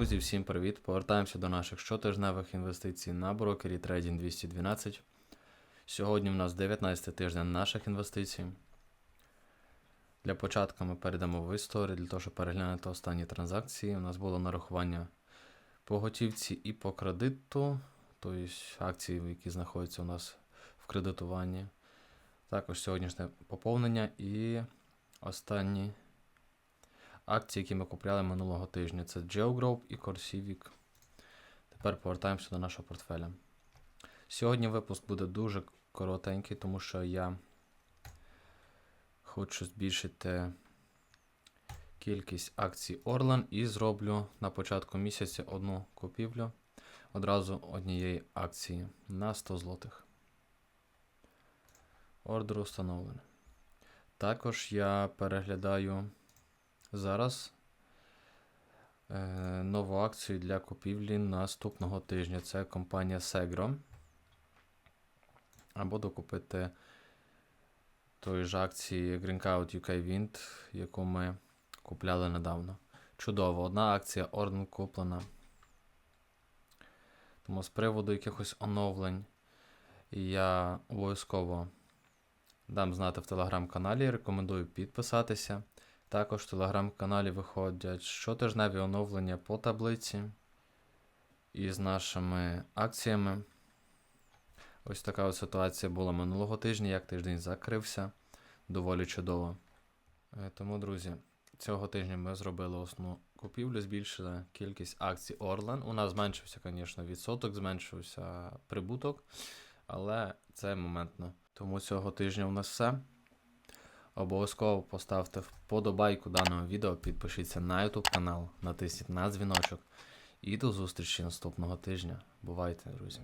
Друзі, всім привіт! Повертаємося до наших щотижневих інвестицій на брокері Trading 212. Сьогодні в нас 19 тиждень наших інвестицій. Для початку ми перейдемо в історію для того, щоб переглянути останні транзакції. У нас було нарахування по готівці і по кредиту, тобто акції, які знаходяться у нас в кредитуванні. Також сьогоднішнє поповнення і останні акції, які ми купляли минулого тижня. Це GeoGroup і Corsivic. Тепер повертаємося до нашого портфеля. Сьогодні випуск буде дуже коротенький, тому що я хочу збільшити кількість акцій Orlan і зроблю на початку місяця одну купівлю одразу однієї акції на 100 злотих. Ордер установлений. Також я переглядаю зараз е, нову акцію для купівлі наступного тижня. Це компанія Segro. Або докупити тої ж акції Greencout UK Wind, яку ми купляли недавно. Чудово, одна акція Orden куплена. Тому з приводу якихось оновлень я обов'язково дам знати в телеграм-каналі. Рекомендую підписатися. Також в телеграм-каналі виходять щотижневі оновлення по таблиці із нашими акціями. Ось така от ситуація була минулого тижня, як тиждень закрився. Доволі чудово. Е, Тому, друзі, цього тижня ми зробили основну купівлю, збільшили кількість акцій Orlen. У нас зменшився, звісно, відсоток, зменшився прибуток, але це моментно. Тому цього тижня у нас все. Обов'язково поставте вподобайку даного відео, підпишіться на YouTube канал, натисніть на дзвіночок. І до зустрічі наступного тижня. Бувайте, друзі!